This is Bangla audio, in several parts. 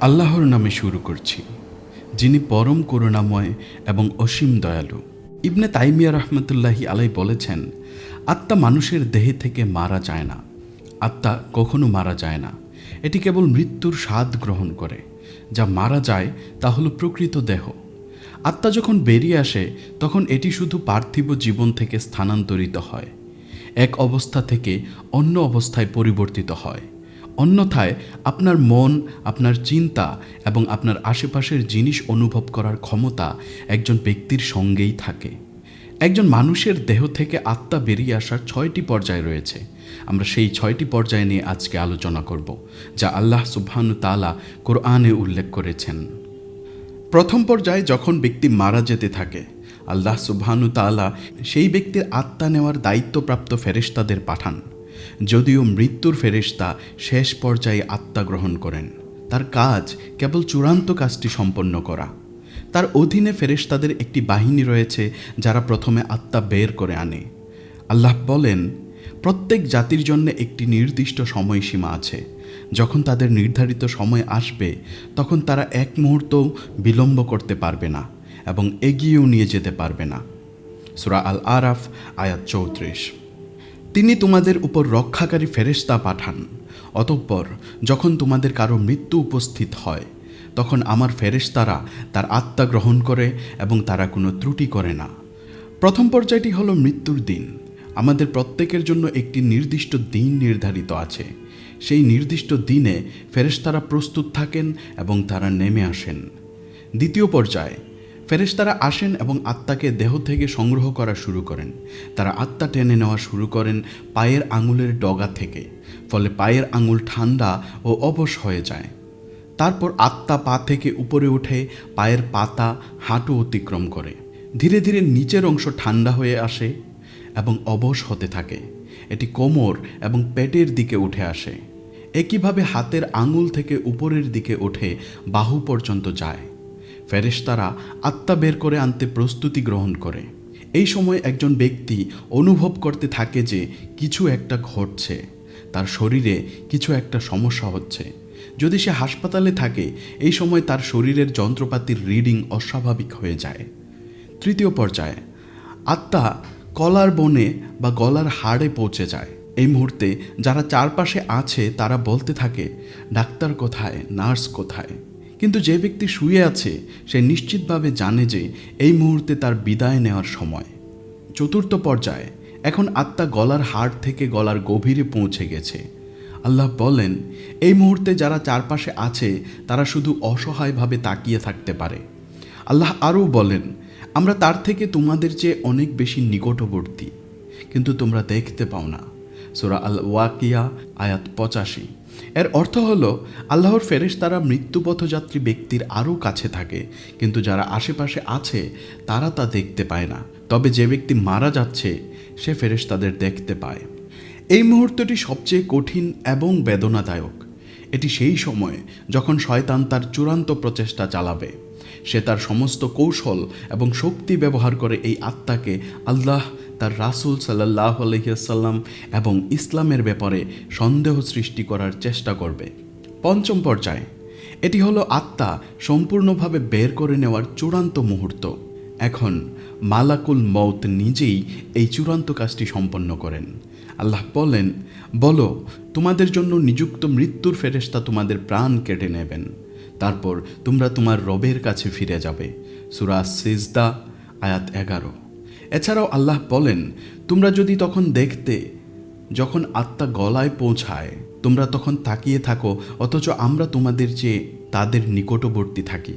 আল্লাহর নামে শুরু করছি, যিনি পরম করুণাময় এবং অসীম দয়ালু। ইবনে তাইমিয়া রহমতুল্লাহি আলাই বলেছেন, আত্মা মানুষের দেহে থেকে মারা যায় না। আত্মা কখনো মারা যায় না। এটি কেবল মৃত্যুর স্বাদ গ্রহণ করে। যা মারা যায় তা হলো প্রকৃত দেহ। আত্মা যখন বেরিয়ে আসে, তখন এটি শুধু পার্থিব জীবন থেকে স্থানান্তরিত হয়। এক অবস্থা থেকে অন্য অবস্থায় পরিবর্তিত হয়। অন্যথায় আপনার মন, আপনার চিন্তা এবং আপনার আশেপাশের জিনিস অনুভব করার ক্ষমতা একজন ব্যক্তির সঙ্গেই থাকে। একজন মানুষের দেহ থেকে আত্মা বেরিয়ে আসার ছয়টি পর্যায় রয়েছে। আমরা সেই ছয়টি পর্যায় নিয়ে আজকে আলোচনা করব, যা আল্লাহ সুবহানু তালা কোরআনে উল্লেখ করেছেন। প্রথম পর্যায়ে যখন ব্যক্তি মারা যেতে থাকে, আল্লাহ সুবহানু তাআলা সেই ব্যক্তির আত্মা নেওয়ার দায়িত্বপ্রাপ্ত ফেরেশতাদের পাঠান। যদিও মৃত্যুর ফেরেশতা শেষ পর্যায়ে আত্মা গ্রহণ করেন। তার কাজ কেবল চূড়ান্ত কাজটি সম্পন্ন করা। তার অধীনে ফেরেশতাদের একটি বাহিনী রয়েছে যারা প্রথমে আত্মা বের করে আনে। আল্লাহ বলেন, প্রত্যেক জাতির জন্য একটি নির্দিষ্ট সময়সীমা আছে। যখন তাদের নির্ধারিত সময় আসবে, তখন তারা এক মুহূর্ত বিলম্ব করতে পারবে না এবং এগিয়েও নিয়ে যেতে পারবে না। সুরা আল আরাফ আয়াত চৌত্রিশ। তিনি তোমাদের উপর রক্ষাকারী ফেরেশতা পাঠান। অতঃপর যখন তোমাদের কারও মৃত্যু উপস্থিত হয়, তখন আমার ফেরেশতারা তার আত্মা গ্রহণ করে এবং তারা কোনো ত্রুটি করে না। প্রথম পর্যায়টি হলো মৃত্যুর দিন। আমাদের প্রত্যেকের জন্য একটি নির্দিষ্ট দিন নির্ধারিত আছে। সেই নির্দিষ্ট দিনে ফেরেশতারা প্রস্তুত থাকেন এবং তারা নেমে আসেন। দ্বিতীয় পর্যায়ে ফেরেশতারা আসেন এবং আত্মাকে দেহ থেকে সংগ্রহ করা শুরু করেন। তারা আত্মা টেনে নেওয়া শুরু করেন পায়ের আঙুলের ডগা থেকে, ফলে পায়ের আঙুল ঠান্ডা ও অবশ হয়ে যায়। তারপর আত্মা পা থেকে উপরে উঠে পায়ের পাতা হাঁটু অতিক্রম করে। ধীরে ধীরে নিচের অংশ ঠান্ডা হয়ে আসে এবং অবশ হতে থাকে। এটি কোমর এবং পেটের দিকে উঠে আসে। একইভাবে হাতের আঙুল থেকে উপরের দিকে ওঠে বাহু পর্যন্ত যায়। ফেরেশতারা আত্মা বের করে আনতে প্রস্তুতি গ্রহণ করে। এই সময় একজন ব্যক্তি অনুভব করতে থাকে যে কিছু একটা ঘটছে। তার শরীরে কিছু একটা সমস্যা হচ্ছে। যদি সে হাসপাতালে থাকে, এই সময় তার শরীরের যন্ত্রপাতির রিডিং অস্বাভাবিক হয়ে যায়। তৃতীয় পর্যায়ে, আত্মা কলার বনে বা গলার হাড়ে পৌঁছে যায়। এই মুহূর্তে যারা চারপাশে আছে, তারা বলতে থাকে, ডাক্তার কোথায়? নার্স কোথায়? কিন্তু যে ব্যক্তি শুয়ে আছে, সে নিশ্চিতভাবে জানে যে এই মুহূর্তে তার বিদায় নেওয়ার সময়। চতুর্থ পর্যায়ে, এখন আত্মা গলার হাড় থেকে গলার গভীরে পৌঁছে গেছে। আল্লাহ বলেন, এই মুহূর্তে যারা চারপাশে আছে, তারা শুধু অসহায়ভাবে তাকিয়ে থাকতে পারে। আল্লাহ আরও বলেন, আমরা তার থেকে তোমাদের চেয়ে অনেক বেশি নিকটবর্তী। কিন্তু তোমরা দেখতে পাও না। সোরা আল ওয়াকিয়া আয়াত পঁচাশি। এর অর্থ হল, আল্লাহর ফেরেশ তারা মৃত্যুপথযাত্রী ব্যক্তির আরও কাছে থাকে, কিন্তু যারা আশেপাশে আছে, তারা তা দেখতে পায় না। তবে যে ব্যক্তি মারা যাচ্ছে, সে ফেরেশ তাদের দেখতে পায়। এই মুহূর্তটি সবচেয়ে কঠিন এবং বেদনাদায়ক। এটি সেই সময় যখন শয়তান তার চূড়ান্ত প্রচেষ্টা চালাবে। সে তার সমস্ত কৌশল এবং শক্তি ব্যবহার করে এই আত্মাকে আল্লাহ তার রাসুল সাল্লাহ আলহিয়াসাল্লাম এবং ইসলামের ব্যাপারে সন্দেহ সৃষ্টি করার চেষ্টা করবে। পঞ্চম পর্যায়ে, এটি হলো আত্মা সম্পূর্ণভাবে বের করে নেওয়ার চূড়ান্ত মুহূর্ত। এখন মালাকুল মৌত নিজেই এই চূড়ান্ত কাজটি সম্পন্ন করেন। আল্লাহ বলেন, বলো, তোমাদের জন্য নিযুক্ত মৃত্যুর ফেরেস্তা তোমাদের প্রাণ কেটে নেবেন। তারপর তোমরা তোমার রবের কাছে ফিরে যাবে। সুরা সিজদা, আয়াত এগারো। এছাড়াও আল্লাহ বলেন, তোমরা যদি তখন দেখতে, যখন আত্মা গলায় পৌঁছায়, তোমরা তখন তাকিয়ে থাকো, অথচ আমরা তোমাদের চেয়ে তাদের নিকটবর্তী থাকি।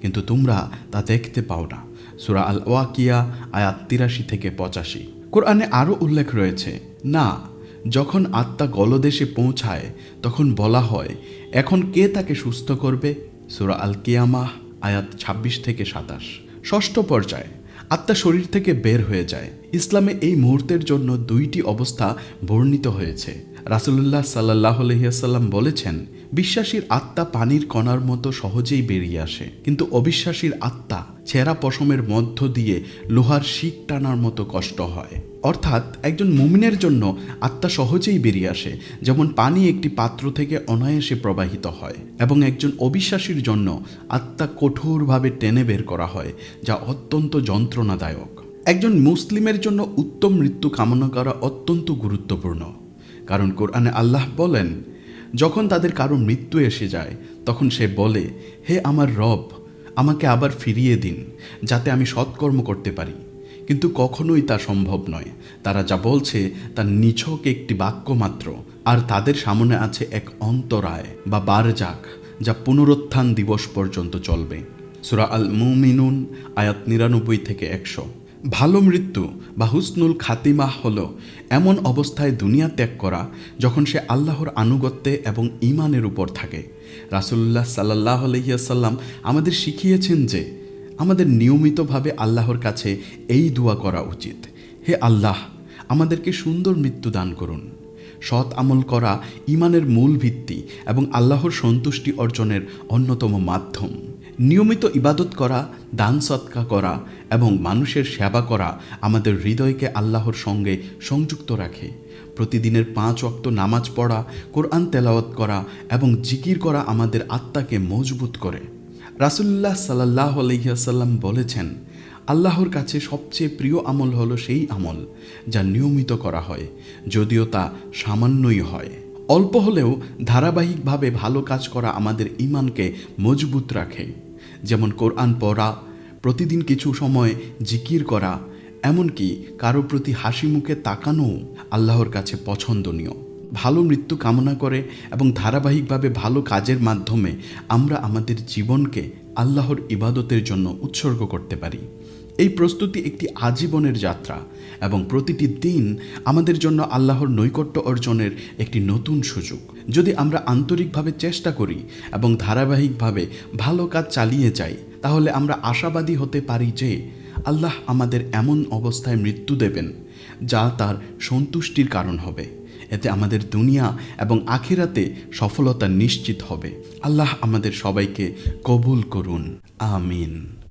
কিন্তু তোমরা তা দেখতে পাও না। সুরা আল ওয়াকিয়া আয়াত তিরাশি থেকে পঁচাশি। কোরআনে আরও উল্লেখ রয়েছে, না যখন আত্মা গলদেশে পৌঁছায়, তখন বলা হয়, এখন কে তাকে সুস্থ করবে? সুরা আল কিয়ামাহ আয়াত ২৬ থেকে সাতাশ। ষষ্ঠ পর্যায়ে, আত্মা শরীর থেকে বের হয়ে যায়। ইসলামে এই মুহূর্তের জন্য দুইটি অবস্থা বর্ণিত হয়েছে। রাসুলুল্লাহ সাল্লাহ আলহিয়াসাল্লাম বলেছেন বিশ্বাসীর আত্মা পানির কণার মতো সহজেই বেরিয়ে আসে। কিন্তু অবিশ্বাসীর আত্মা ছেঁড়া পশমের মধ্য দিয়ে লোহার শিক টানার মতো কষ্ট হয়। অর্থাৎ একজন মুমিনের জন্য আত্মা সহজেই বেরিয়ে আসে, যেমন পানি একটি পাত্র থেকে অনায়াসে প্রবাহিত হয় এবং একজন অবিশ্বাসীর জন্য আত্মা কঠোরভাবে টেনে বের করা হয়, যা অত্যন্ত যন্ত্রণাদায়ক। একজন মুসলিমের জন্য উত্তম মৃত্যু কামনা করা অত্যন্ত গুরুত্বপূর্ণ। কারণ কোরআনে আল্লাহ বলেন যখন তাদের কারও মৃত্যু এসে যায়, তখন সে বলে, হে আমার রব, আমাকে আবার ফিরিয়ে দিন, যাতে আমি সৎকর্ম করতে পারি। কিন্তু কখনোই তা সম্ভব নয়। তারা যা বলছে তা নিছক একটি বাক্য মাত্র, আর তাদের সামনে আছে এক অন্তরায় বা বারজাক, যা পুনরুত্থান দিবস পর্যন্ত চলবে। সুরা আল মুমিনুন আয়াত নিরানব্বই থেকে একশো। ভালো মৃত্যু বা হুসনুল খাতিমা হল এমন অবস্থায় দুনিয়া ত্যাগ করা যখন সে আল্লাহর আনুগত্যে এবং ইমানের উপর থাকে। রাসুল্লাহ সাল্লাহ আলহিয়াসাল্লাম আমাদের শিখিয়েছেন যে আমাদের নিয়মিতভাবে আল্লাহর কাছে এই দোয়া করা উচিত। হে আল্লাহ, আমাদেরকে সুন্দর মৃত্যু দান করুন। সৎ আমল করা ইমানের মূল ভিত্তি এবং আল্লাহর সন্তুষ্টি অর্জনের অন্যতম মাধ্যম। নিয়মিত ইবাদত করা, দান সৎকা করা এবং মানুষের সেবা করা আমাদের হৃদয়কে আল্লাহর সঙ্গে সংযুক্ত রাখে। প্রতিদিনের পাঁচ অক্ত নামাজ পড়া, কোরআন তেলাওয়াত করা এবং জিকির করা আমাদের আত্মাকে মজবুত করে। রাসুল্লাহ সাল্লাহ আলহিহাসাল্লাম বলেছেন, আল্লাহর কাছে সবচেয়ে প্রিয় আমল হলো সেই আমল যা নিয়মিত করা হয়, যদিও তা সামান্যই হয়। অল্প হলেও ধারাবাহিকভাবে ভালো কাজ করা আমাদের ইমানকে মজবুত রাখে। যেমন কোরআন পড়া, প্রতিদিন কিছু সময় জিকির করা, এমনকি কারও প্রতি হাসি মুখে তাকানো আল্লাহর কাছে পছন্দনীয়। ভালো মৃত্যু কামনা করে এবং ধারাবাহিকভাবে ভালো কাজের মাধ্যমে আমরা আমাদের জীবনকে আল্লাহর ইবাদতের জন্য উৎসর্গ করতে পারি। এই প্রস্তুতি একটি আজীবনের যাত্রা এবং প্রতিটি দিন আমাদের জন্য আল্লাহর নৈকট্য অর্জনের একটি নতুন সুযোগ। যদি আমরা আন্তরিকভাবে চেষ্টা করি এবং ধারাবাহিকভাবে ভালো কাজ চালিয়ে যাই, তাহলে আমরা আশাবাদী হতে পারি যে আল্লাহ আমাদের এমন অবস্থায় মৃত্যু দেবেন যা তার সন্তুষ্টির কারণ হবে। এতে আমাদের দুনিয়া এবং আখিরাতে সফলতা নিশ্চিত হবে। আল্লাহ আমাদের সবাইকে কবুল করুন। আমিন।